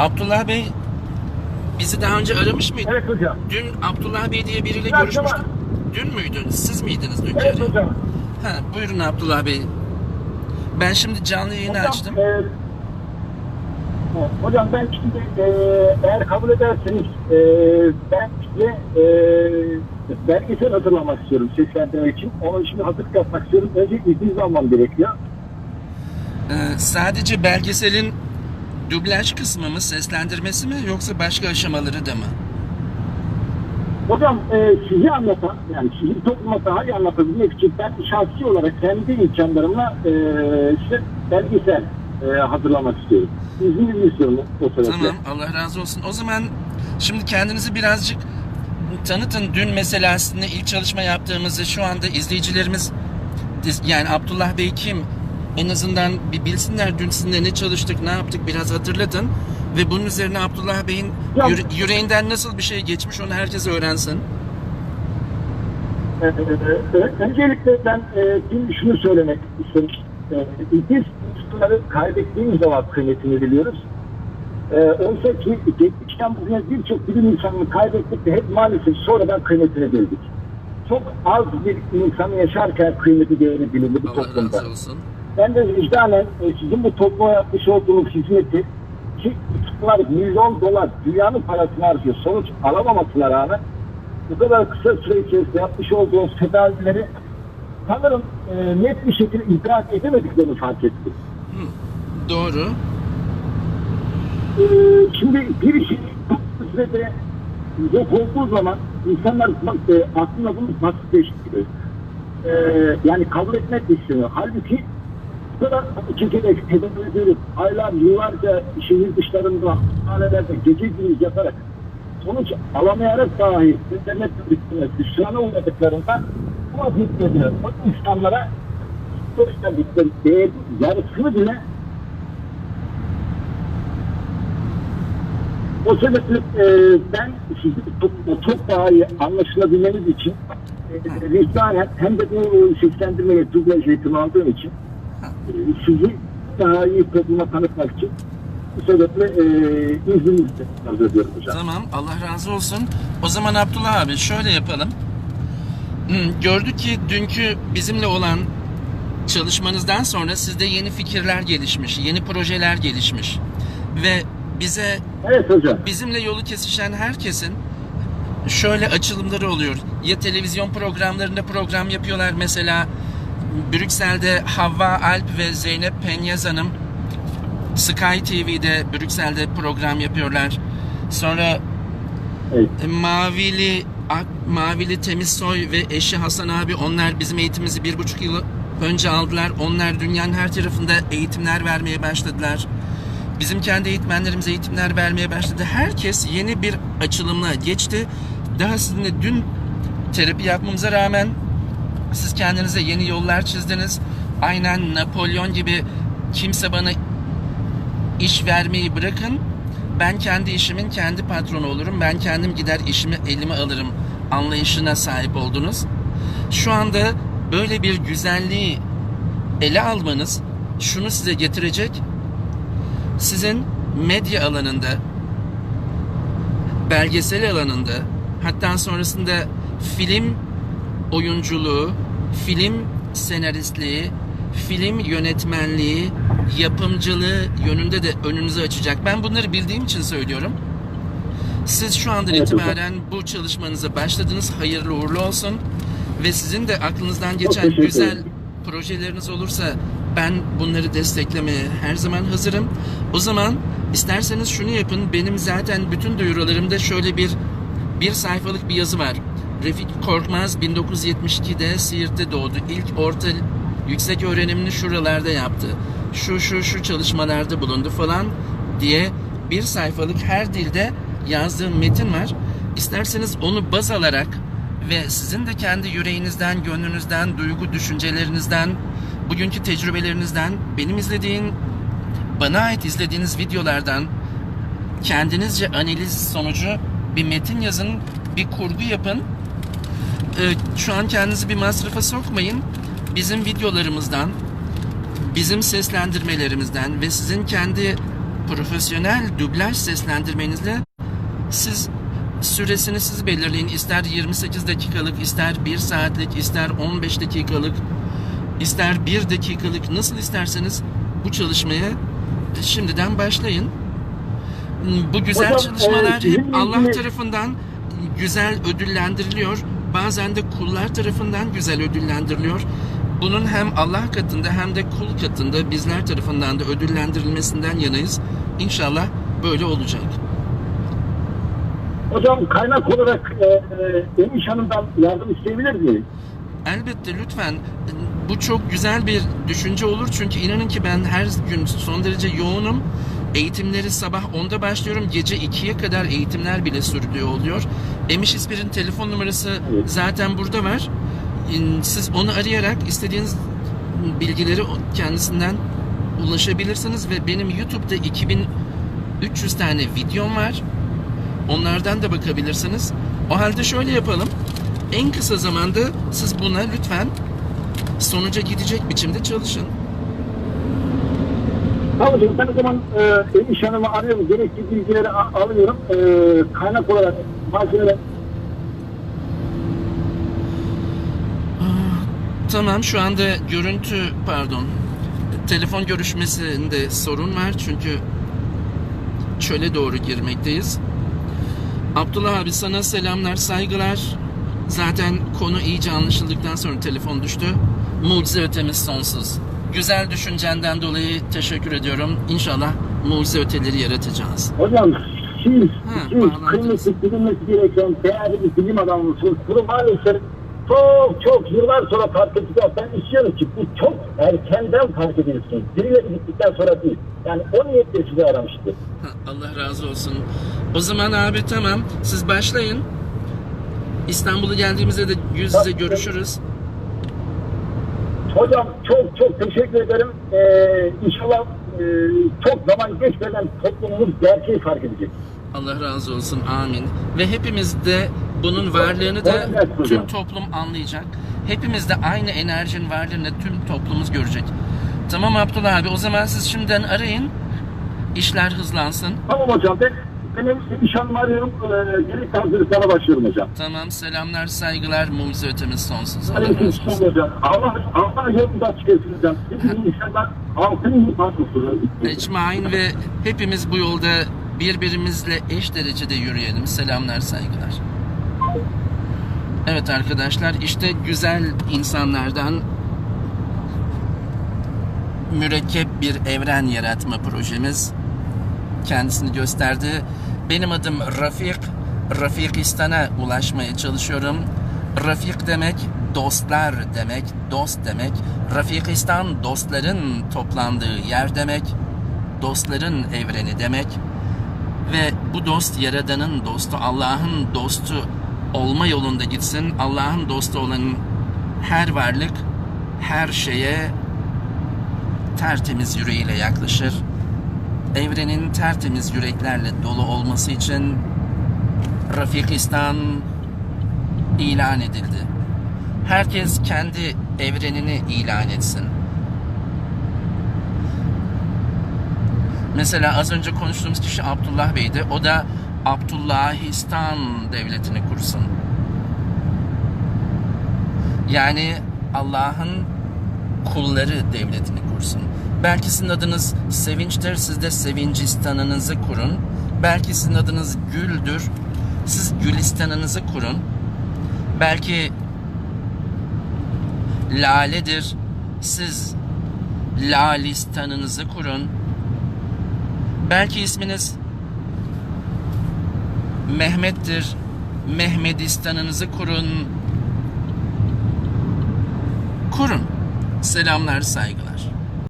Abdullah Bey bizi daha önce aramış mıydı? Evet hocam. Dün Abdullah Bey diye biriyle Evet, görüşmüştük. tamam. Dün müydünüz? Siz miydiniz dün? Evet hocam. Ha, buyurun Abdullah Bey. Ben şimdi canlı yayını Hocam, açtım. e, hocam ben şimdi e, eğer kabul ederseniz e, ben size e, belgesel hazırlamak istiyorum seslendirmek için. Onun için hazırlık yapmak istiyorum. Önce izninizi almam gerekiyor. Ee, sadece belgeselin dublaj kısmı mı, seslendirmesi mi yoksa başka aşamaları da mı? Hocam e, sizi anlatan, yani sizi topluma daha iyi anlatabilmek için ben şahsi olarak kendi imkanlarımla e, size belgesel e, hazırlamak istiyorum. İzninizi istiyorum o sebeple. Tamam, Allah razı olsun. O zaman şimdi kendinizi birazcık tanıtın. Dün mesela sizinle ilk çalışma yaptığımızı şu anda izleyicilerimiz yani Abdullah Bey kim? En azından bir bilsinler dün sizinle ne çalıştık, ne yaptık biraz hatırlatın. Ve bunun üzerine Abdullah Bey'in Ya- yüre- yüreğinden nasıl bir şey geçmiş onu herkes öğrensin. Ee, öncelikle ben e, dün şunu söylemek istedim. E, biz insanları kaybettiğimiz zaman kıymetini biliyoruz. E, oysa ki geçmişten bugüne birçok bilim insanını kaybettik ve hep maalesef sonradan kıymetini bildik. Çok az bir insan yaşarken kıymeti değeri bilindi bu Allah toplumda. razı olsun. Ben de vicdanen e, sizin bu topluma yapmış olduğunuz hizmeti ki tutuklar milyon dolar dünyanın parasını harcıyor. Sonuç alamamasına rağmen bu kadar kısa süre içerisinde yapmış olduğunuz tedavileri sanırım e, net bir şekilde idrak edemediklerini fark ettim. Doğru. E, şimdi bir şey sürede yok olduğu zaman insanlar bak, e, aslında bunu basitleştiriyor. E, yani kabul etmek istemiyor. Halbuki çekerek tedavi edilip aylar, yıllarca şehir dışlarında, hastanelerde gece gündüz yatarak sonuç alamayarak dahi internet üstüne hüsrana uğradıklarında bu vaziyetlerine o insanlara sonuçta bir değer yarısını bile o sebeple e, ben sizi çok, çok daha iyi anlaşılabilmeniz için e, hem de bu seslendirmeye dublaj eğitimi aldığım için sizi daha iyi topluma tanıtmak için bu sebeple e, izninizle arz ediyorum hocam. Tamam Allah razı olsun. O zaman Abdullah abi şöyle yapalım. Gördük ki dünkü bizimle olan çalışmanızdan sonra sizde yeni fikirler gelişmiş, yeni projeler gelişmiş. Ve bize Evet hocam. bizimle yolu kesişen herkesin şöyle açılımları oluyor. Ya televizyon programlarında program yapıyorlar mesela Brüksel'de Havva Alp ve Zeynep Penyaz Hanım Sky TV'de Brüksel'de program yapıyorlar. Sonra Evet. e, Mavili Ak- Mavili Temiz Soy ve eşi Hasan abi onlar bizim eğitimimizi bir buçuk yıl önce aldılar. Onlar dünyanın her tarafında eğitimler vermeye başladılar. Bizim kendi eğitmenlerimiz eğitimler vermeye başladı. Herkes yeni bir açılımla geçti. Daha sizinle dün terapi yapmamıza rağmen siz kendinize yeni yollar çizdiniz. Aynen Napolyon gibi kimse bana iş vermeyi bırakın. Ben kendi işimin kendi patronu olurum. Ben kendim gider işimi elime alırım anlayışına sahip oldunuz. Şu anda böyle bir güzelliği ele almanız şunu size getirecek. Sizin medya alanında, belgesel alanında, hatta sonrasında film oyunculuğu, film senaristliği, film yönetmenliği, yapımcılığı yönünde de önünüzü açacak. Ben bunları bildiğim için söylüyorum. Siz şu andan itibaren bu çalışmanıza başladınız. Hayırlı uğurlu olsun. Ve sizin de aklınızdan geçen güzel projeleriniz olursa ben bunları desteklemeye her zaman hazırım. O zaman isterseniz şunu yapın. Benim zaten bütün duyurularımda şöyle bir bir sayfalık bir yazı var. Refik Korkmaz 1972'de Siirt'te doğdu. İlk orta yüksek öğrenimini şuralarda yaptı. Şu şu şu çalışmalarda bulundu falan diye bir sayfalık her dilde yazdığım metin var. İsterseniz onu baz alarak ve sizin de kendi yüreğinizden, gönlünüzden, duygu düşüncelerinizden, bugünkü tecrübelerinizden, benim izlediğim, bana ait izlediğiniz videolardan kendinizce analiz sonucu bir metin yazın, bir kurgu yapın. Ee, şu an kendinizi bir masrafa sokmayın. Bizim videolarımızdan, bizim seslendirmelerimizden ve sizin kendi profesyonel dublaj seslendirmenizle siz süresini siz belirleyin. İster 28 dakikalık, ister 1 saatlik, ister 15 dakikalık, ister 1 dakikalık nasıl isterseniz bu çalışmaya şimdiden başlayın. Bu güzel Hocam, çalışmalar e, hep Allah tarafından güzel ödüllendiriliyor. Bazen de kullar tarafından güzel ödüllendiriliyor. Bunun hem Allah katında hem de kul katında bizler tarafından da ödüllendirilmesinden yanayız. İnşallah böyle olacak. Hocam kaynak olarak e, e, Emiş Hanım'dan yardım isteyebilir miyim? Elbette lütfen bu çok güzel bir düşünce olur çünkü inanın ki ben her gün son derece yoğunum. Eğitimleri sabah 10'da başlıyorum. Gece 2'ye kadar eğitimler bile sürdüğü oluyor. Emiş İspir'in telefon numarası zaten burada var. Siz onu arayarak istediğiniz bilgileri kendisinden ulaşabilirsiniz ve benim YouTube'da 2300 tane videom var. Onlardan da bakabilirsiniz. O halde şöyle yapalım. En kısa zamanda siz buna lütfen sonuca gidecek biçimde çalışın. Hocam ben o zaman e, Emiş Hanım'ı arıyorum. Gerekli bilgileri alıyorum. E, kaynak olarak malzemeler Tamam şu anda görüntü pardon telefon görüşmesinde sorun var çünkü çöle doğru girmekteyiz. Abdullah abi sana selamlar saygılar. Zaten konu iyice anlaşıldıktan sonra telefon düştü. Mucize ötemiz sonsuz. Güzel düşüncenden dolayı teşekkür ediyorum. İnşallah mucize öteleri yaratacağız. Hocam siz, Ha, siz kıymetli bilinmesi gereken değerli bir bilim adamısınız. Bunu maalesef çok çok yıllar sonra fark edeceğiz. Ben istiyorum ki bu çok erkenden fark edilsin. Birileri gittikten sonra değil. Yani o niyetle sizi aramıştı. Ha, Allah razı olsun. O zaman abi tamam siz başlayın. İstanbul'a geldiğimizde de yüz yüze görüşürüz. Hocam çok çok teşekkür ederim. Ee, inşallah e, çok zaman geçmeden toplumumuz gerçeği fark edecek. Allah razı olsun. Amin. Ve hepimiz de bunun varlığını da tüm toplum anlayacak. Hepimiz de aynı enerjinin varlığını tüm toplumumuz görecek. Tamam Abdullah abi o zaman siz şimdiden arayın. İşler hızlansın. Tamam hocam ben benim nişanımı arıyorum. Ee, gerekli hazırlıklara başlıyorum hocam. Tamam selamlar saygılar mucize ötemiz sonsuz. Allah Aleyküm razı olsun. selam hocam. Allah, Allah yolunda açık etsin hocam. Hepiniz inşallah altın yıl patlasınız. Ecmain ve hepimiz bu yolda birbirimizle eş derecede yürüyelim. Selamlar, saygılar. Evet arkadaşlar işte güzel insanlardan mürekkep bir evren yaratma projemiz kendisini gösterdi. Benim adım Rafik. Rafikistan'a ulaşmaya çalışıyorum. Rafik demek dostlar demek, dost demek. Rafikistan dostların toplandığı yer demek. Dostların evreni demek. Ve bu dost Yaradan'ın dostu, Allah'ın dostu olma yolunda gitsin. Allah'ın dostu olan her varlık, her şeye tertemiz yüreğiyle yaklaşır. Evrenin tertemiz yüreklerle dolu olması için Rafikistan ilan edildi. Herkes kendi evrenini ilan etsin. Mesela az önce konuştuğumuz kişi Abdullah Bey'di. O da Abdullahistan devletini kursun. Yani Allah'ın kulları devletini kursun. Belki sizin adınız Sevinç'tir, siz de Sevincistan'ınızı kurun. Belki sizin adınız Gül'dür, siz Gülistan'ınızı kurun. Belki Lale'dir, siz Lalistan'ınızı kurun. Belki isminiz Mehmet'tir, Mehmedistan'ınızı kurun. Kurun. Selamlar, saygılar.